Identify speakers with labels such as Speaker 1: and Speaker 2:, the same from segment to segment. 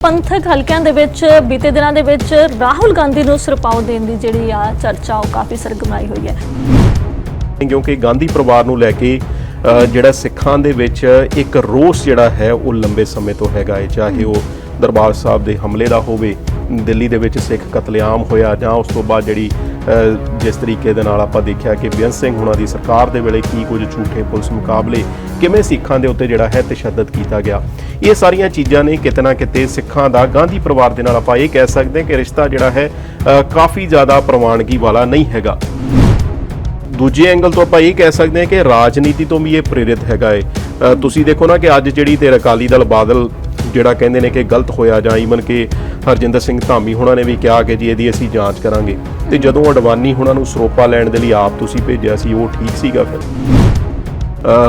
Speaker 1: ਪੰਥਕ ਹਲਕਿਆਂ ਦੇ ਵਿੱਚ ਬੀਤੇ ਦਿਨਾਂ ਦੇ ਵਿੱਚ ਰਾਹੁਲ ਗਾਂਧੀ ਨੂੰ ਸਿਰਪਾਉ ਦੇਣ ਦੀ ਜਿਹੜੀ ਆ ਚਰਚਾ, ਉਹ ਕਾਫੀ ਸਰਗਮਾਈ ਹੋਈ ਹੈ।
Speaker 2: ਕਿਉਂਕਿ ਗਾਂਧੀ ਪਰਿਵਾਰ ਨੂੰ ਲੈ ਕੇ ਜਿਹੜਾ ਸਿੱਖਾਂ ਦੇ ਵਿੱਚ ਇੱਕ ਰੋਸ ਜਿਹੜਾ ਹੈ, ਉਹ ਲੰਬੇ ਸਮੇਂ ਤੋਂ ਹੈਗਾ ਹੈ ਚਾਹੇ ਉਹ ਦਰਬਾਰ ਸਾਹਿਬ ਦੇ ਹਮਲੇ ਦਾ ਹੋਵੇ, ਦਿੱਲੀ ਦੇ ਵਿੱਚ ਸਿੱਖ ਕਤਲੇਆਮ ਹੋਇਆ ਜਾਂ ਉਸ ਤੋਂ ਬਾਅਦ ਜਿਹੜੀ ਜਿਸ ਤਰੀਕੇ ਦੇ ਨਾਲ ਆਪਾਂ ਦੇਖਿਆ ਕਿ ਬੇਅੰਤ ਸਿੰਘ ਹੁਣਾਂ ਦੀ ਸਰਕਾਰ ਦੇ ਵੇਲੇ ਕੀ ਕੁਝ ਝੂਠੇ ਪੁਲਿਸ ਮੁਕਾਬਲੇ ਕਿਵੇਂ ਸਿੱਖਾਂ ਦੇ ਉੱਤੇ ਜਿਹੜਾ ਹੈ ਤਸ਼ੱਦਦ ਕੀਤਾ ਗਿਆ। ਇਹ ਸਾਰੀਆਂ ਚੀਜ਼ਾਂ ਨੇ ਕਿਤੇ ਨਾ ਕਿਤੇ ਸਿੱਖਾਂ ਦਾ ਗਾਂਧੀ ਪਰਿਵਾਰ ਦੇ ਨਾਲ ਆਪਾਂ ਇਹ ਕਹਿ ਸਕਦੇ ਹਾਂ ਕਿ ਰਿਸ਼ਤਾ ਜਿਹੜਾ ਹੈ ਕਾਫੀ ਜ਼ਿਆਦਾ ਪ੍ਰਵਾਨਗੀ ਵਾਲਾ ਨਹੀਂ ਹੈਗਾ। ਦੂਜੇ ਐਂਗਲ ਤੋਂ ਆਪਾਂ ਇਹ ਕਹਿ ਸਕਦੇ ਹਾਂ ਕਿ ਰਾਜਨੀਤੀ ਤੋਂ ਵੀ ਇਹ ਪ੍ਰੇਰਿਤ ਹੈਗਾ ਏ। ਤੁਸੀਂ ਦੇਖੋ ਨਾ ਕਿ ਅੱਜ ਜਿਹੜੀ ਤੇ ਅਕਾਲੀ ਦਲ ਬਾਦਲ ਜਿਹੜਾ ਕਹਿੰਦੇ ਨੇ ਕਿ ਗਲਤ ਹੋਇਆ ਜਾਂ ਈਵਨ ਕਿ ਹਰਜਿੰਦਰ ਸਿੰਘ ਧਾਮੀ ਹੁਣਾਂ ਨੇ ਵੀ ਕਿਹਾ ਕਿ ਜੀ ਇਹਦੀ ਅਸੀਂ ਜਾਂਚ ਕਰਾਂਗੇ। ਤੇ ਜਦੋਂ ਅਡਵਾਨੀ ਹੁਣਾਂ ਨੂੰ ਸਰੋਪਾ ਲੈਣ ਦੇ ਲਈ ਆਪ ਤੁਸੀਂ ਭੇਜਿਆ ਸੀ ਉਹ ਠੀਕ ਸੀਗਾ ਫਿਰ।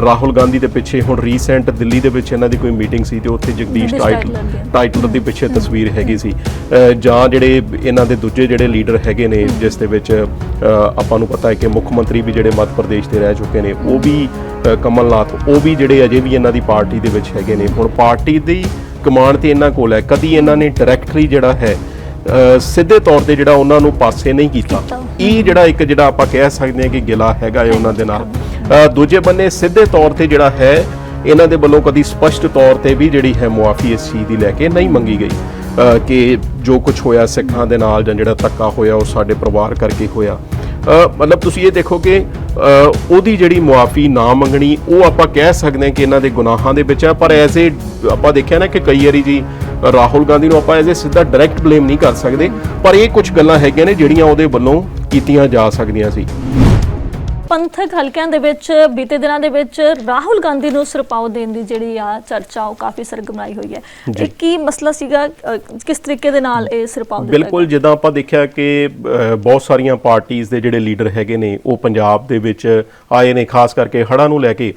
Speaker 2: ਰਾਹੁਲ ਗਾਂਧੀ ਦੇ ਪਿੱਛੇ ਹੁਣ ਰੀਸੈਂਟ ਦਿੱਲੀ ਦੇ ਵਿੱਚ ਇਹਨਾਂ ਦੀ ਕੋਈ ਮੀਟਿੰਗ ਸੀ ਤੇ ਉੱਥੇ ਜਗਦੀਸ਼ ਟਾਈਟਲ। ਟਾਈਟਲ ਦੀ ਪਿੱਛੇ ਤਸਵੀਰ ਹੈਗੀ ਸੀ। ਜਾਂ ਜਿਹੜੇ ਇਹਨਾਂ ਦੇ ਦੂਜੇ ਜਿਹੜੇ ਲੀਡਰ ਹੈਗੇ ਨੇ ਜਿਸ ਦੇ ਵਿੱਚ ਆਪਾਂ ਨੂੰ ਪਤਾ ਹੈ ਕਿ ਮੁੱਖ ਮੰਤਰੀ ਵੀ ਜਿਹੜੇ ਮੱਧ ਪ੍ਰਦੇਸ਼ ਦੇ ਰਹਿ ਚੁੱਕੇ ਨੇ ਉਹ ਵੀ ਕਮਲਨਾਥ ਉਹ ਵੀ ਜਿਹੜੇ ਅਜੇ ਵੀ ਇਹਨਾਂ ਦੀ ਪਾਰਟੀ ਦੇ ਵਿੱਚ ਹੈਗੇ ਨੇ। ਹੁਣ ਪਾਰਟੀ ਦੀ ਕਮਾਂਡ ਤੇ ਇਹਨਾਂ ਕੋਲ ਹੈ। ਕਦੀ ਇਹਨਾਂ ਨੇ ਡਾਇਰੈਕਟਲੀ ਜਿਹੜਾ ਹੈ ਸਿੱਧੇ ਤੌਰ ਤੇ ਜਿਹੜਾ ਉਹਨਾਂ ਨੂੰ ਪਾਸੇ ਨਹੀਂ ਕੀਤਾ। ਇਹ ਜਿਹੜਾ ਇੱਕ ਜਿਹੜਾ ਆਪਾਂ ਕਹਿ ਸਕਦੇ ਹਾਂ ਕਿ ਗਿਲਾ ਹੈਗਾ ਹੈ ਉਹਨਾਂ ਦੇ ਨਾਲ। ਦੂਜੇ ਬੰਨੇ ਸਿੱਧੇ ਤੌਰ ਤੇ ਜਿਹੜਾ ਹੈ ਇਹਨਾਂ ਦੇ ਵੱਲੋਂ ਕਦੀ ਸਪਸ਼ਟ ਤੌਰ ਤੇ ਵੀ ਜਿਹੜੀ ਹੈ ਮੁਆਫੀ ਇਸ ਚੀਜ਼ ਦੀ ਲੈ ਕੇ ਨਹੀਂ ਮੰਗੀ ਗਈ। ਕਿ ਜੋ ਕੁਝ ਹੋਇਆ ਸਿੱਖਾਂ ਦੇ ਨਾਲ ਜਾਂ ਜਿਹੜਾ ਧੱਕਾ ਹੋਇਆ ਉਹ ਸਾਡੇ ਪਰਿਵਾਰ ਕਰਕੇ ਹੋਇਆ। ਮਤਲਬ ਤੁਸੀਂ ਇਹ ਦੇਖੋ ਕਿ ਉਹਦੀ ਜਿਹੜੀ ਮੁਆਫੀ ਨਾ ਮੰਗਣੀ, ਉਹ ਆਪਾਂ ਕਹਿ ਸਕਦੇ ਹਾਂ ਕਿ ਇਹਨਾਂ ਦੇ ਗੁਨਾਹਾਂ ਦੇ ਵਿੱਚ ਹੈ, ਪਰ ਐਜ਼ ਏ, ਆਪਾਂ ਦੇਖਿਆ ਨਾ ਕਿ ਕਈ ਵਾਰੀ ਜੀ, ਰਾਹੁਲ ਗਾਂਧੀ ਨੂੰ ਆਪਾਂ ਐਜ਼ ਏ ਸਿੱਧਾ ਡਾਇਰੈਕਟ ਬਲੇਮ ਨਹੀਂ ਕਰ ਸਕਦੇ, ਪਰ ਇਹ ਕੁਝ ਗੱਲਾਂ ਹੈਗੀਆਂ ਨੇ ਜਿਹੜੀਆਂ ਉਹਦੇ ਵੱਲੋਂ ਕੀਤੀਆਂ ਜਾ ਸਕਦੀਆਂ ਸੀ।
Speaker 1: ਪੰਥਕ ਹਲਕਿਆਂ ਦੇ ਵਿੱਚ ਬੀਤੇ ਦਿਨਾਂ ਦੇ ਵਿੱਚ ਰਾਹੁਲ ਗਾਂਧੀ ਨੂੰ ਸਿਰਪਾਉ ਦੇਣ ਦੀ ਜਿਹੜੀ ਆ ਚਰਚਾ ਉਹ ਕਾਫੀ ਸਰਗਰਮਾਈ ਹੋਈ ਹੈ। ਇਹ ਕੀ ਮਸਲਾ ਸੀਗਾ? ਕਿਸ ਤਰੀਕੇ ਦੇ ਨਾਲ ਇਹ ਸਿਰਪਾਉ ਦਿੱਤਾ
Speaker 2: ਬਿਲਕੁਲ ਜਿੱਦਾਂ ਆਪਾਂ ਦੇਖਿਆ ਕਿ ਬਹੁਤ ਸਾਰੀਆਂ ਪਾਰਟੀਆਂ ਦੇ ਜਿਹੜੇ ਲੀਡਰ ਹੈਗੇ ਨੇ ਉਹ ਪੰਜਾਬ ਦੇ ਵਿੱਚ ਆਏ ਨੇ ਖਾਸ ਕਰਕੇ ਹੜ੍ਹਾਂ ਨੂੰ ਲੈ ਕੇ।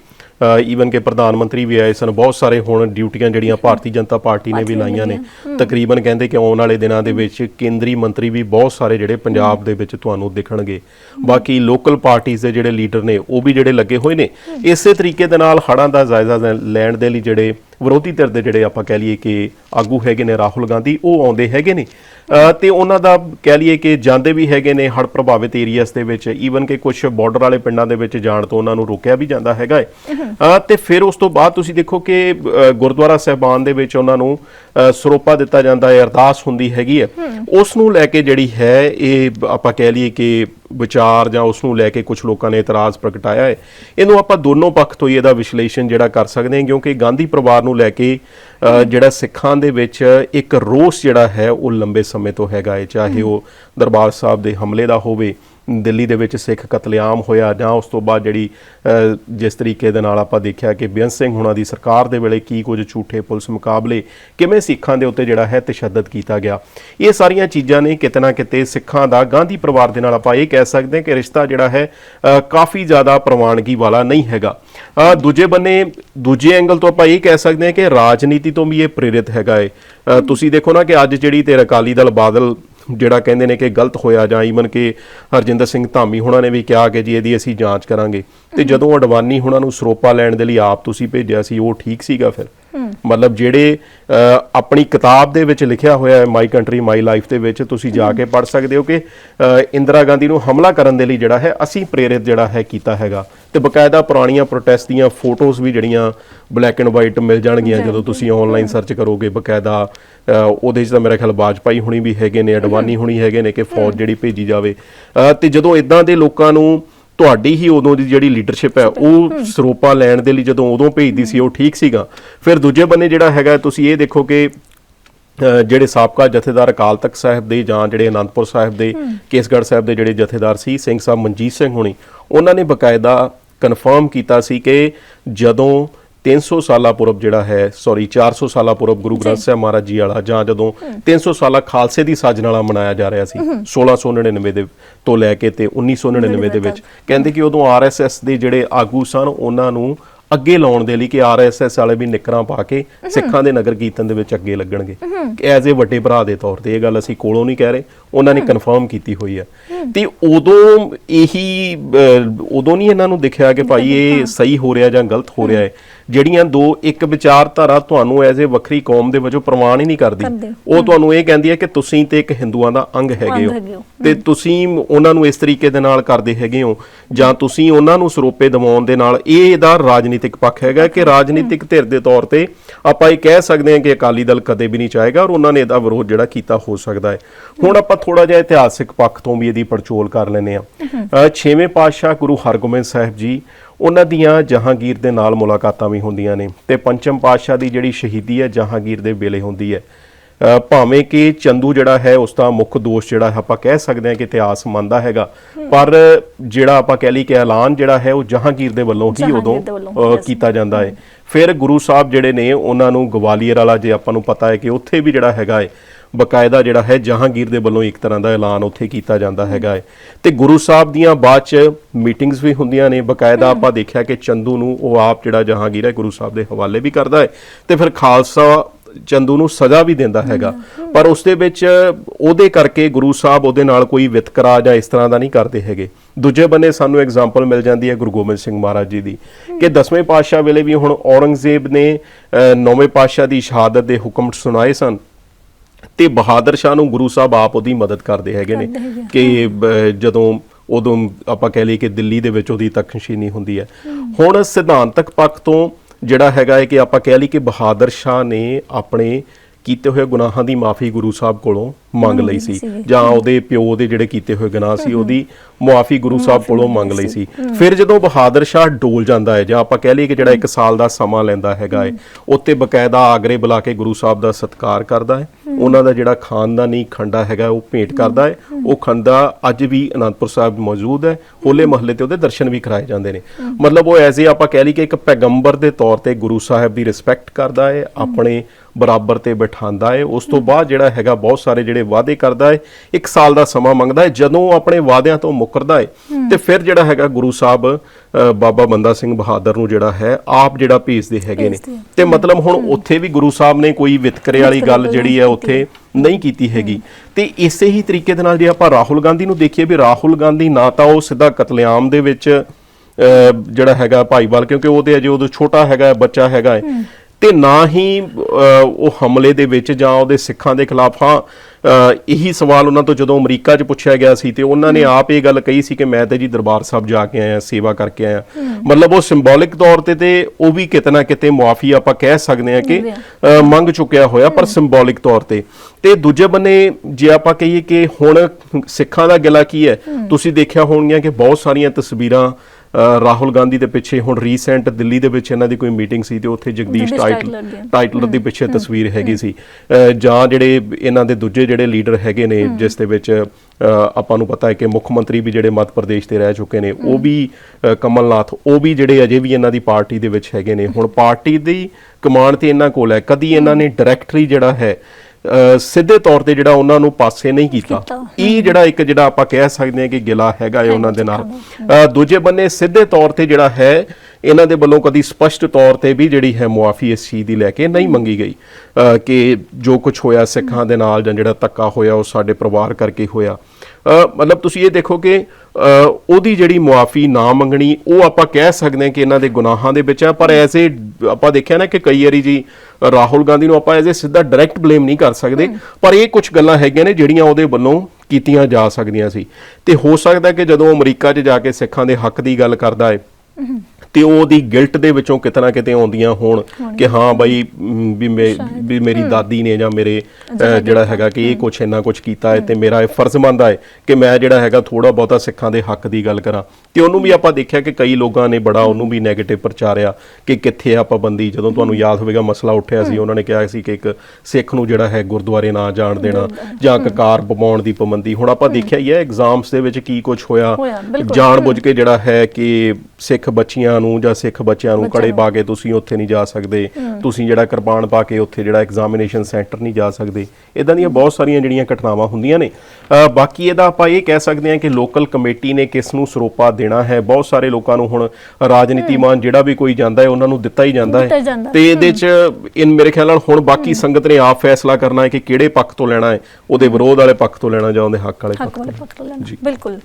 Speaker 2: ਈਵਨ ਕਿ ਪ੍ਰਧਾਨ ਮੰਤਰੀ ਵੀ ਆਏ ਸਨ ਬਹੁਤ ਸਾਰੇ ਹੁਣ ਡਿਊਟੀਆਂ ਜਿਹੜੀਆਂ ਭਾਰਤੀ ਜਨਤਾ ਪਾਰਟੀ ਨੇ ਵੀ ਲਾਈਆਂ ਨੇ। ਤਕਰੀਬਨ ਕਹਿੰਦੇ ਕਿ ਆਉਣ ਵਾਲੇ ਦਿਨਾਂ ਦੇ ਵਿੱਚ ਕੇਂਦਰੀ ਮੰਤਰੀ ਵੀ ਬਹੁਤ ਸਾਰੇ ਜਿਹੜੇ ਪੰਜਾਬ ਦੇ ਵਿੱਚ ਤੁਹਾਨੂੰ ਦਿਖਣਗੇ। ਬਾਕੀ ਲੋਕਲ ਪਾਰਟੀਆਂ ਦੇ ਜਿਹੜੇ ਲੀਡਰ ਨੇ ਉਹ ਵੀ ਜਿਹੜੇ ਲੱਗੇ ਹੋਏ ਨੇ। ਇਸੇ ਤਰੀਕੇ ਦੇ ਨਾਲ ਹੜ੍ਹਾਂ ਦਾ ਜਾਇਜ਼ਾ ਲੈਣ ਦੇ ਲਈ ਜਿਹੜੇ ਵਿਰੋਧੀ ਧਿਰ ਦੇ ਜਿਹੜੇ ਆਪਾਂ ਕਹਿ ਲਈਏ ਕਿ ਆਗੂ ਹੈਗੇ ਨੇ ਰਾਹੁਲ ਗਾਂਧੀ ਉਹ ਆਉਂਦੇ ਹੈਗੇ ਨੇ। ਤੇ ਉਹਨਾਂ ਦਾ ਕਹਿ ਲਈਏ ਕਿ ਜਾਂਦੇ ਵੀ ਹੈਗੇ ਨੇ ਹੜ੍ਹ ਪ੍ਰਭਾਵਿਤ ਏਰੀਆਸ ਦੇ ਵਿੱਚ ਈਵਨ ਕਿ ਕੁਝ ਬਾਰਡਰ ਵਾਲੇ ਪਿੰਡਾਂ ਦੇ ਵਿੱਚ ਜਾਣ ਤੋਂ ਉਹਨਾਂ ਨੂੰ ਰੋਕਿਆ ਵੀ ਜਾਂਦਾ ਹੈਗਾ ਹੈ ਤੇ ਫਿਰ ਉਸ ਤੋਂ ਬਾਅਦ ਤੁਸੀਂ ਦੇਖੋ ਕਿ ਗੁਰਦੁਆਰਾ ਸਾਹਿਬਾਨ ਦੇ ਵਿੱਚ ਉਹਨਾਂ ਨੂੰ ਸਰੋਪਾ ਦਿੱਤਾ ਜਾਂਦਾ ਹੈ ਅਰਦਾਸ ਹੁੰਦੀ ਹੈਗੀ ਹੈ। ਉਸ ਨੂੰ ਲੈ ਕੇ ਜਿਹੜੀ ਹੈ ਇਹ ਆਪਾਂ ਕਹਿ ਲਈਏ ਕਿ ਵਿਚਾਰ ਜਾਂ ਉਸ ਨੂੰ ਲੈ ਕੇ ਕੁਝ ਲੋਕਾਂ ਨੇ ਇਤਰਾਜ਼ ਪ੍ਰਗਟਾਇਆ ਹੈ। ਇਹਨੂੰ ਆਪਾਂ ਦੋਨੋਂ ਪੱਖ ਤੋਂ ਹੀ ਇਹਦਾ ਵਿਸ਼ਲੇਸ਼ਣ ਜਿਹੜਾ ਕਰ ਸਕਦੇ ਹਾਂ, ਕਿਉਂਕਿ ਗਾਂਧੀ ਪਰਿਵਾਰ ਨੂੰ ਲੈ ਕੇ ਜਿਹੜਾ ਸਿੱਖਾਂ ਦੇ ਵਿੱਚ ਇੱਕ ਰੋਸ ਜਿਹੜਾ ਹੈ, ਉਹ ਲੰਬੇ ਸਮੇਂ ਤੋਂ ਹੈਗਾ ਹੈ, ਚਾਹੇ ਉਹ ਦਰਬਾਰ ਸਾਹਿਬ ਦੇ ਹਮਲੇ ਦਾ ਹੋਵੇ ਦਿੱਲੀ ਦੇ ਵਿੱਚ ਸਿੱਖ ਕਤਲੇਆਮ ਹੋਇਆ ਜਾਂ ਉਸ ਤੋਂ ਬਾਅਦ ਜਿਹੜੀ ਜਿਸ ਤਰੀਕੇ ਦੇ ਨਾਲ ਆਪਾਂ ਦੇਖਿਆ ਕਿ ਬੇਅੰਤ ਸਿੰਘ ਹੁਣਾਂ ਦੀ ਸਰਕਾਰ ਦੇ ਵੇਲੇ ਕੀ ਕੁਝ ਝੂਠੇ ਪੁਲਿਸ ਮੁਕਾਬਲੇ ਕਿਵੇਂ ਸਿੱਖਾਂ ਦੇ ਉੱਤੇ ਜਿਹੜਾ ਹੈ ਤਸ਼ੱਦਦ ਕੀਤਾ ਗਿਆ। ਇਹ ਸਾਰੀਆਂ ਚੀਜ਼ਾਂ ਨੇ ਕਿਤੇ ਨਾ ਕਿਤੇ ਸਿੱਖਾਂ ਦਾ ਗਾਂਧੀ ਪਰਿਵਾਰ ਦੇ ਨਾਲ ਆਪਾਂ ਇਹ ਕਹਿ ਸਕਦੇ ਹਾਂ ਕਿ ਰਿਸ਼ਤਾ ਜਿਹੜਾ ਹੈ ਕਾਫੀ ਜ਼ਿਆਦਾ ਪ੍ਰਵਾਨਗੀ ਵਾਲਾ ਨਹੀਂ ਹੈਗਾ। ਦੂਜੇ ਬੰਨੇ, ਦੂਜੇ ਐਂਗਲ ਤੋਂ ਆਪਾਂ ਇਹ ਕਹਿ ਸਕਦੇ ਹਾਂ ਕਿ ਰਾਜਨੀਤੀ ਤੋਂ ਵੀ ਇਹ ਪ੍ਰੇਰਿਤ ਹੈਗਾ ਏ। ਤੁਸੀਂ ਦੇਖੋ ਨਾ ਕਿ ਅੱਜ ਜਿਹੜੀ ਤੇ ਅਕਾਲੀ ਦਲ ਬਾਦਲ ਜਿਹੜਾ ਕਹਿੰਦੇ ਨੇ ਕਿ ਗਲਤ ਹੋਇਆ ਜਾਂ ਈਵਨ ਕਿ ਹਰਜਿੰਦਰ ਸਿੰਘ ਧਾਮੀ ਹੁਣਾਂ ਨੇ ਵੀ ਕਿਹਾ ਕਿ ਜੀ ਇਹਦੀ ਅਸੀਂ ਜਾਂਚ ਕਰਾਂਗੇ। ਤੇ ਜਦੋਂ ਅਡਵਾਨੀ ਹੁਣਾਂ ਨੂੰ ਸਰੋਪਾ ਲੈਣ ਦੇ ਲਈ ਆਪ ਤੁਸੀਂ ਭੇਜਿਆ ਸੀ ਉਹ ਠੀਕ ਸੀਗਾ ਫਿਰ? ਮਤਲਬ ਜਿਹੜੇ ਆਪਣੀ ਕਿਤਾਬ ਦੇ ਵਿੱਚ ਲਿਖਿਆ ਹੋਇਆ ਹੈ ਮਾਈ ਕੰਟਰੀ ਮਾਈ ਲਾਈਫ ਦੇ ਵਿੱਚ ਤੁਸੀਂ ਜਾ ਕੇ ਪੜ੍ਹ ਸਕਦੇ ਹੋ ਕਿ ਇੰਦਰਾ ਗਾਂਧੀ ਨੂੰ ਹਮਲਾ ਕਰਨ ਦੇ ਲਈ ਜਿਹੜਾ ਹੈ ਅਸੀਂ ਪ੍ਰੇਰਿਤ ਜਿਹੜਾ ਹੈ ਕੀਤਾ ਹੈਗਾ। ਤੇ ਬਕਾਇਦਾ ਪੁਰਾਣੀਆਂ ਪ੍ਰੋਟੈਸਟ ਦੀਆਂ ਫੋਟੋਜ਼ ਵੀ ਜਿਹੜੀਆਂ ਬਲੈਕ ਐਂਡ ਵਾਈਟ ਮਿਲ ਜਾਣਗੀਆਂ ਜਦੋਂ ਤੁਸੀਂ ਆਨਲਾਈਨ ਸਰਚ ਕਰੋਗੇ ਬਕਾਇਦਾ ਉਹਦੇ 'ਚ ਤਾਂ ਮੇਰੇ ਖਿਆਲ ਬਾਜਪਾਈ ਹੁਣੀ ਵੀ ਹੈਗੇ ਨੇ ਅਡਵਾਨੀ ਹੁਣੀ ਹੈਗੇ ਨੇ ਕਿ ਫੌਜ ਜਿਹੜੀ ਭੇਜੀ ਜਾਵੇ। ਤੇ ਜਦੋਂ ਇਦਾਂ ਦੇ ਲੋਕਾਂ ਨੂੰ ਤੁਹਾਡੀ ਹੀ ਉਦੋਂ ਦੀ ਜਿਹੜੀ ਲੀਡਰਸ਼ਿਪ ਹੈ ਉਹ ਸਰੋਪਾ ਲੈਣ ਦੇ ਲਈ ਜਦੋਂ ਉਦੋਂ ਭੇਜਦੀ ਸੀ ਉਹ ਠੀਕ ਸੀਗਾ। ਫਿਰ ਦੂਜੇ ਬੰਨੇ ਜਿਹੜਾ ਹੈਗਾ ਤੁਸੀਂ ਇਹ ਦੇਖੋ ਕਿ ਜਿਹੜੇ ਸਾਬਕਾ ਜਥੇਦਾਰ ਅਕਾਲ ਤਖਤ ਸਾਹਿਬ ਦੇ ਜਾਂ ਜਿਹੜੇ ਅਨੰਦਪੁਰ ਸਾਹਿਬ ਦੇ ਕੇਸਗੜ੍ਹ ਸਾਹਿਬ ਦੇ ਜਿਹੜੇ ਜਥੇਦਾਰ ਸੀ ਸਿੰਘ ਸਾਹਿਬ ਮਨਜੀਤ ਸਿੰਘ ਹੁਣੀ ਉਹਨਾਂ ਨੇ ਬਕਾਇਦਾ ਕਨਫਰਮ ਕੀਤਾ ਸੀ ਕਿ ਜਦੋਂ 300 ਸਾਲਾ ਪੁਰਬ ਜਿਹੜਾ ਹੈ ਸੌਰੀ 400 ਸਾਲਾ ਪੁਰਬ ਗੁਰੂ ਗ੍ਰੰਥ ਸਾਹਿਬ ਮਹਾਰਾਜ ਜੀ ਵਾਲਾ ਜਾਂ ਜਦੋਂ 300 ਸਾਲਾ ਖਾਲਸੇ ਦੀ ਸਾਜਨਾ ਵਾਲਾ ਮਨਾਇਆ ਜਾ ਰਿਹਾ ਸੀ 1699 ਦੇ ਤੋਂ ਲੈ ਕੇ ਤੇ 1999 ਦੇ ਵਿੱਚ। ਕਹਿੰਦੇ ਕਿ ਉਦੋਂ ਆਰਐਸਐਸ ਦੇ ਜਿਹੜੇ ਆਗੂ ਸਨ ਉਹਨਾਂ ਨੂੰ ਅੱਗੇ ਲਾਉਣ ਦੇ ਲਈ ਕਿ ਆਰਐਸਐਸ ਵਾਲੇ ਵੀ ਨਿਕਰਾਂ ਪਾ ਕੇ ਸਿੱਖਾਂ ਦੇ ਨਗਰ ਕੀਰਤਨ ਦੇ ਵਿੱਚ ਅੱਗੇ ਲੱਗਣਗੇ। ਐਜ਼ ਅ ਵੱਡੇ ਭਰਾ ਦੇ ਤੌਰ ਤੇ ਇਹ ਗੱਲ ਅਸੀਂ ਕੋਲੋਂ ਨਹੀਂ ਕਹਿ ਰਹੇ। ਉਹਨਾਂ ਨੇ ਕਨਫਰਮ ਕੀਤੀ ਹੋਈ ਹੈ। ਤੇ ਉਦੋਂ ਇਹੀ ਉਦੋਂ ਨਹੀਂ ਇਹਨਾਂ ਨੂੰ ਦਿਖਿਆ ਕਿ ਭਾਈ ਇਹ ਸਹੀ ਹੋ ਰਿਹਾ ਜਾਂ ਗਲਤ ਹੋ ਰਿਹਾ ਹੈ। ਜਿਹੜੀਆਂ ਦੋ ਇੱਕ ਵਿਚਾਰਧਾਰਾ ਤੁਹਾਨੂੰ ਐਜ਼ ਅ ਵੱਖਰੀ ਕੌਮ ਦੇ ਵਜੋਂ ਪ੍ਰਮਾਣ ਹੀ ਨਹੀਂ ਕਰਦੀ। ਉਹ ਤੁਹਾਨੂੰ ਇਹ ਕਹਿੰਦੀ ਹੈ ਕਿ ਤੁਸੀਂ ਤੇ ਇੱਕ ਹਿੰਦੂਆਂ ਦਾ ਅੰਗ ਹੈਗੇ
Speaker 1: ਅੰਗ
Speaker 2: ਹੋ।
Speaker 1: ਹੈਗੇ ਹੋ।
Speaker 2: ਤੇ ਤੁਸੀਂ ਉਹਨਾਂ ਨੂੰ ਇਸ ਤਰੀਕੇ ਦੇ ਨਾਲ ਕਰਦੇ ਹੈਗੇ ਹੋ। ਜਾਂ ਤੁਸੀਂ ਉਹਨਾਂ ਨੂੰ ਸਰੋਪੇ ਦਿਵਾਉਣ ਦੇ ਨਾਲ ਇਹ ਇਹਦਾ ਰਾਜਨੀਤਿਕ ਪੱਖ ਹੈਗਾ ਕਿ ਰਾਜਨੀਤਿਕ ਧਿਰ ਦੇ ਤੌਰ ਤੇ ਆਪਾਂ ਇਹ ਕਹਿ ਸਕਦੇ ਹਾਂ ਕਿ ਅਕਾਲੀ ਦਲ ਕਦੇ ਵੀ ਨਹੀਂ ਚਾਹੇਗਾ ਔਰ ਉਹਨਾਂ ਨੇ ਇਹਦਾ ਵਿਰੋਧ ਜਿਹੜਾ ਕੀਤਾ ਹੋ ਸਕਦਾ ਹੈ। ਹੁਣ ਆਪਾਂ ਥੋੜਾ ਜਿਹਾ ਇਤਿਹਾਸਿਕ ਪੱਖ ਤੋਂ ਵੀ ਇਹਦੀ ਪੜਚੋਲ ਕਰ ਲੈਨੇ ਆ ਛੇਵੇਂ ਪਾਤਸ਼ਾਹ ਗੁਰੂ ਹਰਗੋਬਿੰਦ ਸਾਹਿਬ ਜੀ ਉਹਨਾਂ ਦੀਆਂ ਜਹਾਂਗੀਰ ਦੇ ਨਾਲ ਮੁਲਾਕਾਤਾਂ ਵੀ ਹੁੰਦੀਆਂ ਨੇ ਤੇ ਪੰਚਮ ਪਾਤਸ਼ਾਹ ਦੀ ਜਿਹੜੀ ਸ਼ਹੀਦੀ ਹੈ ਜਹਾਂਗੀਰ ਦੇ ਵੇਲੇ ਹੁੰਦੀ ਹੈ। ਭਾਵੇਂ ਕਿ ਚੰਦੂ ਜਿਹੜਾ ਹੈ ਉਸ ਦਾ ਮੁੱਖ ਦੋਸ਼ ਜਿਹੜਾ ਹੈ ਆਪਾਂ ਕਹਿ ਸਕਦੇ ਹਾਂ ਕਿ ਇਤਿਹਾਸ ਮੰਨਦਾ ਹੈਗਾ ਪਰ ਜਿਹੜਾ ਆਪਾਂ ਕਹਿ ਲਈ ਕਿ ਐਲਾਨ ਜਿਹੜਾ ਹੈ ਉਹ ਜਹਾਂਗੀਰ ਦੇ ਵੱਲੋਂ ਹੀ ਉਦੋਂ. ਕੀਤਾ ਜਾਂਦਾ ਹੈ। ਫਿਰ ਗੁਰੂ ਸਾਹਿਬ ਜਿਹੜੇ ਨੇ ਉਹਨਾਂ ਨੂੰ ਗਵਾਲੀਅਰ ਵਾਲਾ ਜੇ ਆਪਾਂ ਨੂੰ ਪਤਾ ਹੈ ਕਿ ਉੱਥੇ ਵੀ ਜਿਹੜਾ ਹੈਗਾ ਹੈ ਬਕਾਇਦਾ ਜਿਹੜਾ ਹੈ ਜਹਾਂਗੀਰ ਦੇ ਵੱਲੋਂ ਇੱਕ ਤਰ੍ਹਾਂ ਦਾ ਐਲਾਨ ਉੱਥੇ ਕੀਤਾ ਜਾਂਦਾ ਹੈਗਾ ਹੈ। ਤੇ ਗੁਰੂ ਸਾਹਿਬ ਦੀਆਂ ਬਾਅਦ ਚ ਮੀਟਿੰਗਸ ਵੀ ਹੁੰਦੀਆਂ ਨੇ। ਬਕਾਇਦਾ ਆਪਾਂ ਦੇਖਿਆ ਕਿ ਚੰਦੂ ਨੂੰ ਉਹ ਆਪ ਜਿਹੜਾ ਜਹਾਂਗੀਰ ਹੈ ਗੁਰੂ ਸਾਹਿਬ ਦੇ ਹਵਾਲੇ ਵੀ ਕਰਦਾ ਹੈ ਤੇ ਫਿਰ ਖਾਲਸਾ ਚੰਦੂ ਨੂੰ ਸਜ਼ਾ ਵੀ ਦਿੰਦਾ ਹੈਗਾ। ਪਰ ਉਸ ਦੇ ਵਿੱਚ ਉਹਦੇ ਕਰਕੇ ਗੁਰੂ ਸਾਹਿਬ ਉਹਦੇ ਨਾਲ ਕੋਈ ਵਿਤਕਰਾ ਜਾਂ ਇਸ ਤਰ੍ਹਾਂ ਦਾ ਨਹੀਂ ਕਰਦੇ ਹੈਗੇ। ਦੂਜੇ ਬੰਨੇ ਸਾਨੂੰ ਐਗਜ਼ਾਮਪਲ ਮਿਲ ਜਾਂਦੀ ਹੈ ਗੁਰੂ ਗੋਬਿੰਦ ਸਿੰਘ ਮਹਾਰਾਜ ਜੀ ਦੀ ਕਿ ਦਸਵੇਂ ਪਾਤਸ਼ਾਹ ਵੇਲੇ ਵੀ ਹੁਣ ਔਰੰਗਜ਼ੇਬ ਨੇ ਨੌਵੇਂ ਪਾਤਸ਼ਾਹ ਦੀ ਸ਼ਹਾਦਤ ਦੇ ਹੁਕਮ ਸੁਣਾਏ ਸਨ। ਤੇ ਬਹਾਦਰ ਸ਼ਾਹ ਨੂੰ ਗੁਰੂ ਸਾਹਿਬ ਆਪ ਉਹਦੀ ਮਦਦ ਕਰਦੇ ਹੈਗੇ ਨੇ ਕਿ ਜਦੋਂ ਉਦੋਂ ਆਪਾਂ ਕਹਿ ਲਈਏ ਕਿ ਦਿੱਲੀ ਦੇ ਵਿੱਚ ਉਹਦੀ ਤਖਸ਼ੀਨੀ ਹੁੰਦੀ ਹੈ। ਹੁਣ ਸਿਧਾਂਤਕ ਪੱਖ ਤੋਂ ਜਿਹੜਾ ਹੈਗਾ ਹੈ ਕਿ ਆਪਾਂ ਕਹਿ ਲਈ ਕਿ ਬਹਾਦਰ ਸ਼ਾਹ ਨੇ ਆਪਣੇ ਕੀਤੇ ਹੋਏ ਗੁਨਾਹਾਂ ਦੀ ਮਾਫੀ ਗੁਰੂ ਸਾਹਿਬ ਕੋਲੋਂ ਮੰਗ ਲਈ ਸੀ। ਜਾਂ ਉਹਦੇ ਪਿਓ ਦੇ ਜਿਹੜੇ ਕੀਤੇ ਹੋਏ ਗੁਨਾਹ ਸੀ ਉਹਦੀ ਮੁਆਫੀ ਗੁਰੂ ਸਾਹਿਬ ਕੋਲੋਂ ਮੰਗ ਲਈ ਸੀ। ਫਿਰ ਜਦੋਂ ਬਹਾਦਰ ਸ਼ਾਹ ਡੋਲ ਜਾਂਦਾ ਹੈ ਜਾਂ ਆਪਾਂ ਕਹਿ ਲਈਏ ਕਿ ਜਿਹੜਾ ਇੱਕ ਸਾਲ ਦਾ ਸਮਾਂ ਲੈਂਦਾ ਹੈਗਾ ਹੈ ਉੱਤੇ ਬਕਾਇਦਾ ਆਗਰੇ ਬੁਲਾ ਕੇ ਗੁਰੂ ਸਾਹਿਬ ਦਾ ਸਤਿਕਾਰ ਕਰਦਾ ਹੈ। ਉਹਨਾਂ ਦਾ ਜਿਹੜਾ ਖਾਨਦਾਨੀ ਖੰਡਾ ਹੈਗਾ ਉਹ ਭੇਟ ਕਰਦਾ ਹੈ। ਉਹ ਖੰਡਾ ਅੱਜ ਵੀ ਅਨੰਦਪੁਰ ਸਾਹਿਬ ਮੌਜੂਦ ਹੈ। ਹੋਲੇ ਮਹੱਲੇ ਤੇ ਉਹਦੇ ਦਰਸ਼ਨ ਵੀ ਕਰਾਏ ਜਾਂਦੇ ਨੇ। ਮਤਲਬ ਉਹ ਐਜ਼ ਆਪਾਂ ਕਹਿ ਲਈ ਕਿ ਇੱਕ ਪੈਗੰਬਰ ਦੇ ਤੌਰ ਤੇ ਗੁਰੂ ਸਾਹਿਬ ਦੀ ਰਿਸਪੈਕਟ ਕਰਦਾ ਹੈ। ਆਪਣੇ ਬਰਾਬਰ ਤੇ ਬਿਠਾਉਂਦਾ ਹੈ ਉਸ ਤੋਂ ਬਾਅਦ ਜਿਹੜਾ ਹੈਗਾ ਬਹੁਤ ਸਾਰੇ ਜਿਹੜੇ ਵਾਅਦੇ ਕਰਦਾ ਹੈ ਇੱਕ ਸਾਲ ਦਾ ਸਮਾਂ ਮੰਗਦਾ ਹੈ ਜਦੋਂ ਉਹ ਆਪਣੇ ਵਾਅਦਿਆਂ ਤੋਂ ਮੁੱਕਰਦਾ ਹੈ। ਤੇ ਫਿਰ ਜਿਹੜਾ ਹੈਗਾ ਗੁਰੂ ਸਾਹਿਬ ਬਾਬਾ ਬੰਦਾ ਸਿੰਘ ਬਹਾਦਰ ਨੂੰ ਜਿਹੜਾ ਹੈ ਆਪ ਜਿਹੜਾ ਭੇਜਦੇ ਹੈਗੇ ਨੇ। ਤੇ ਮਤਲਬ ਹੁਣ ਉੱਥੇ ਵੀ ਗੁਰੂ ਸਾਹਿਬ ਨੇ ਕੋਈ ਵਿਤਕਰੇ ਵਾਲੀ ਗੱਲ ਜਿਹੜੀ ਹੈ ਉੱਥੇ ਨਹੀਂ ਕੀਤੀ ਹੈਗੀ। ਤੇ ਇਸੇ ਹੀ ਤਰੀਕੇ ਦੇ ਨਾਲ ਜੇ ਆਪਾਂ ਰਾਹੁਲ ਗਾਂਧੀ ਨੂੰ ਦੇਖੀਏ ਵੀ ਰਾਹੁਲ ਗਾਂਧੀ ਨਾ ਤਾਂ ਉਹ ਸਿੱਧਾ ਕਤਲੇਆਮ ਦੇ ਵਿੱਚ ਜਿਹੜਾ ਹੈਗਾ ਭਾਈਵਾਲ ਕਿਉਂਕਿ ਉਹਦੇ ਅਜੇ ਉਦੋਂ ਛੋਟਾ ਹੈਗਾ ਬੱਚਾ ਹੈਗਾ ਹੈ। ਤੇ ਨਾ ਹੀ ਉਹ ਹਮਲੇ ਦੇ ਵਿੱਚ ਜਾਂ ਉਹਦੇ ਸਿੱਖਾਂ ਦੇ ਖਿਲਾਫ ਹਾਂ ਇਹੀ ਸਵਾਲ ਉਹਨਾਂ ਤੋਂ ਜਦੋਂ ਅਮਰੀਕਾ 'ਚ ਪੁੱਛਿਆ ਗਿਆ ਸੀ ਤੇ ਉਹਨਾਂ ਨੇ ਆਪ ਇਹ ਗੱਲ ਕਹੀ ਸੀ ਕਿ ਮੈਂ ਤੇ ਜੀ ਦਰਬਾਰ ਸਾਹਿਬ ਜਾ ਕੇ ਆਇਆ ਸੇਵਾ ਕਰਕੇ ਆਇਆ। ਮਤਲਬ ਉਹ ਸਿੰਬੋਲਿਕ ਤੌਰ ਤੇ ਤੇ ਉਹ ਵੀ ਕਿਤੇ ਨਾ ਕਿਤੇ ਮੁਆਫੀ ਆਪਾਂ ਕਹਿ ਸਕਦੇ ਹਾਂ ਕਿ ਮੰਗ ਚੁੱਕਿਆ ਹੋਇਆ ਪਰ ਸਿੰਬੋਲਿਕ ਤੌਰ ਤੇ। ਤੇ ਦੂਜੇ ਬੰਨੇ ਜੇ ਆਪਾਂ ਕਹੀਏ ਕਿ ਹੁਣ ਸਿੱਖਾਂ ਦਾ ਗਿਲਾ ਕੀ ਹੈ। ਤੁਸੀਂ ਦੇਖਿਆ ਹੋਣਗੀਆਂ ਕਿ ਬਹੁਤ ਸਾਰੀਆਂ ਤਸਵੀਰਾਂ ਰਾਹੁਲ ਗਾਂਧੀ ਦੇ ਪਿੱਛੇ ਹੁਣ ਰੀਸੈਂਟ ਦਿੱਲੀ ਦੇ ਵਿੱਚ ਇਹਨਾਂ ਦੀ ਕੋਈ ਮੀਟਿੰਗ ਸੀ ਤੇ ਉੱਥੇ ਜਗਦੀਸ਼ ਟਾਈਟਲ
Speaker 1: ਟਾਈਟਲਰ ਦੀ।
Speaker 2: ਦੀ ਪਿੱਛੇ ਤਸਵੀਰ ਹੈਗੀ ਸੀ। ਜਾਂ ਜਿਹੜੇ ਇਹਨਾਂ ਦੇ ਦੂਜੇ ਜਿਹੜੇ ਲੀਡਰ ਹੈਗੇ ਨੇ ਜਿਸ ਦੇ ਵਿੱਚ ਆਪਾਂ ਨੂੰ ਪਤਾ ਹੈ ਕਿ ਮੁੱਖ ਮੰਤਰੀ ਵੀ ਜਿਹੜੇ ਮੱਧ ਪ੍ਰਦੇਸ਼ ਤੇ ਰਹਿ ਚੁੱਕੇ ਨੇ ਉਹ ਵੀ ਕਮਲਨਾਥ ਉਹ ਵੀ ਜਿਹੜੇ ਅਜੇ ਵੀ ਇਹਨਾਂ ਦੀ ਪਾਰਟੀ ਦੇ ਵਿੱਚ ਹੈਗੇ ਨੇ। ਹੁਣ ਪਾਰਟੀ ਦੀ ਕਮਾਂਡ ਤੇ ਇਹਨਾਂ ਕੋਲ ਹੈ। ਕਦੀ ਇਹਨਾਂ ਨੇ ਡਾਇਰੈਕਟਰੀ ਜਿਹੜਾ ਹੈ ਸਿੱਧੇ ਤੌਰ ਤੇ ਜਿਹੜਾ ਉਹਨਾਂ ਨੂੰ ਪਾਸੇ ਨਹੀਂ ਕੀਤਾ। ਇਹ ਜਿਹੜਾ ਇੱਕ ਜਿਹੜਾ ਆਪਾਂ ਕਹਿ ਸਕਦੇ ਹਾਂ ਕਿ ਗਿਲਾ ਹੈਗਾ ਹੈ ਉਹਨਾਂ ਦੇ ਨਾਲ। ਦੂਜੇ ਬੰਨੇ ਸਿੱਧੇ ਤੌਰ ਤੇ ਜਿਹੜਾ ਹੈ ਇਹਨਾਂ ਦੇ ਵੱਲੋਂ ਕਦੀ ਸਪਸ਼ਟ ਤੌਰ ਤੇ ਵੀ ਜਿਹੜੀ ਹੈ ਮੁਆਫੀ ਇਸ ਚੀਜ਼ ਦੀ ਲੈ ਕੇ ਨਹੀਂ ਮੰਗੀ ਗਈ। ਕਿ ਜੋ ਕੁਝ ਹੋਇਆ ਸਿੱਖਾਂ ਦੇ ਨਾਲ ਜਾਂ ਜਿਹੜਾ ਧੱਕਾ ਹੋਇਆ ਉਹ ਸਾਡੇ ਪਰਿਵਾਰ ਕਰਕੇ ਹੋਇਆ। ਮਤਲਬ ਤੁਸੀਂ ਇਹ ਦੇਖੋ ਕਿ ਉਹਦੀ ਜਿਹੜੀ ਮੁਆਫੀ ਨਾ ਮੰਗਣੀ ਉਹ ਆਪਾਂ ਕਹਿ ਸਕਦੇ ਹਾਂ ਕਿ ਇਹਨਾਂ ਦੇ ਗੁਨਾਹਾਂ ਦੇ ਵਿੱਚ ਹੈ ਪਰ ਐਸੇ ਆਪਾਂ ਦੇਖਿਆ ਨਾ ਕਿ ਕਈ ਵਾਰੀ ਜੀ ਰਾਹੁਲ ਗਾਂਧੀ ਨੂੰ ਆਪਾਂ ਐਜ਼ ਸਿੱਧਾ ਡਾਇਰੈਕਟ ਬਲੇਮ ਨਹੀਂ ਕਰ ਸਕਦੇ ਪਰ ਇਹ ਕੁਝ ਗੱਲਾਂ ਹੈਗੀਆਂ ਨੇ ਜਿਹੜੀਆਂ ਉਹਦੇ ਵੱਲੋਂ ਕੀਤੀਆਂ ਜਾ ਸਕਦੀਆਂ ਸੀ। ਤੇ ਹੋ ਸਕਦਾ ਕਿ ਜਦੋਂ ਅਮਰੀਕਾ 'ਚ ਜਾ ਕੇ ਸਿੱਖਾਂ ਦੇ ਹੱਕ ਦੀ ਗੱਲ ਕਰਦਾ ਹੈ ਤੇ ਉਹਦੀ ਗਿਲਟ ਦੇ ਵਿੱਚੋਂ ਕਿਤੇ ਨਾ ਕਿਤੇ ਆਉਂਦੀਆਂ ਹੋਣ ਕਿ ਹਾਂ ਬਈ ਵੀ ਮੇ- ਵੀ ਮੇਰੀ ਦਾਦੀ ਨੇ ਜਾਂ ਮੇਰੇ ਜਿਹੜਾ ਹੈਗਾ ਕਿ ਇਹ ਕੁਛ ਇੰਨਾ ਕੁਛ ਕੀਤਾ ਹੈ ਤੇ ਮੇਰਾ ਇਹ ਫਰਜ਼ ਬਣਦਾ ਹੈ ਕਿ ਮੈਂ ਜਿਹੜਾ ਹੈਗਾ ਥੋੜਾ ਬਹੁਤਾ ਸਿੱਖਾਂ ਦੇ ਹੱਕ ਦੀ ਗੱਲ ਕਰਾਂ। ਤੇ ਉਹਨੂੰ ਵੀ ਆਪਾਂ ਦੇਖਿਆ ਕਿ ਕਈ ਲੋਕਾਂ ਨੇ ਬੜਾ ਉਹਨੂੰ ਵੀ 네ਗੇਟਿਵ ਪ੍ਰਚਾਰਿਆ ਕਿ ਕਿੱਥੇ ਆ ਪਾਬੰਦੀ ਜਦੋਂ ਤੁਹਾਨੂੰ ਯਾਦ ਹੋਵੇਗਾ ਮਸਲਾ ਉੱਠਿਆ ਸੀ ਉਹਨਾਂ ਨੇ ਕਿਹਾ ਸੀ ਕਿ ਇੱਕ ਸਿੱਖ ਨੂੰ ਜਿਹੜਾ ਹੈ ਗੁਰਦੁਆਰੇ ਨਾ ਜਾਣ ਦੇਣਾ ਜਾਂ ਕਕਾਰ ਪਵਾਉਣ ਦੀ ਪਾਬੰਦੀ। ਹੁਣ ਆਪਾਂ ਦੇਖਿਆ ਹੀ ਹੈ ਐਗਜ਼ਾਮਸ ਦੇ ਵਿੱਚ ਕੀ ਕੁਝ ਹੋਇਆ। ਜਾਣ ਬੁੱਝ ਕੇ ਜਿਹੜਾ ਹੈ ਕਿ ਸਿੱਖ ਸਿੱਖ ਬੱਚੀਆਂ ਨੂੰ ਜਾਂ ਸਿੱਖ ਬੱਚਿਆਂ ਨੂੰ ਕੜੇ। ਪਾ ਕੇ ਤੁਸੀਂ ਉੱਥੇ ਨਹੀਂ ਜਾ ਸਕਦੇ। ਤੁਸੀਂ ਜਿਹੜਾ ਕਿਰਪਾਨ ਪਾ ਕੇ ਉੱਥੇ ਜਿਹੜਾ ਐਗਜ਼ਾਮੀਨੇਸ਼ਨ ਸੈਂਟਰ ਨਹੀਂ ਜਾ ਸਕਦੇ। ਇਦਾਂ ਦੀਆਂ ਬਹੁਤ ਸਾਰੀਆਂ ਜਿਹੜੀਆਂ ਘਟਨਾਵਾਂ ਹੁੰਦੀਆਂ ਨੇ। ਬਾਕੀ ਇਹਦਾ ਆਪਾਂ ਇਹ ਕਹਿ ਸਕਦੇ ਹਾਂ ਕਿ ਲੋਕਲ ਕਮੇਟੀ ਨੇ ਕਿਸ ਨੂੰ ਸਰੋਪਾ ਦੇਣਾ ਹੈ। ਬਹੁਤ ਸਾਰੇ ਲੋਕਾਂ ਨੂੰ ਹੁਣ ਰਾਜਨੀਤੀਮਾਨ ਜਿਹੜਾ ਵੀ ਕੋਈ ਜਾਂਦਾ ਹੈ ਉਹਨਾਂ ਨੂੰ ਦਿੱਤਾ
Speaker 1: ਹੀ ਜਾਂਦਾ ਹੈ।
Speaker 2: ਤੇ ਇਹਦੇ ਚ ਇਨ ਮੇਰੇ ਖਿਆਲ ਨਾਲ ਹੁਣ ਬਾਕੀ ਸੰਗਤ ਨੇ ਆਪ ਫੈਸਲਾ ਕਰਨਾ ਹੈ ਕਿ ਕਿਹੜੇ ਪੱਖ ਤੋਂ ਲੈਣਾ ਹੈ। ਉਹਦੇ ਵਿਰੋਧ ਵਾਲੇ ਪੱਖ ਤੋਂ ਲੈਣਾ ਜਾਂ ਉਹਦੇ ਹੱਕ ਵਾਲੇ
Speaker 1: ਹੱਕ
Speaker 2: ਪੱਖ ਤੋਂ
Speaker 1: ਵਾਲੇ ਪੱਖ ਤੋਂ ਲੈਣਾ। ਬਿਲਕੁਲ।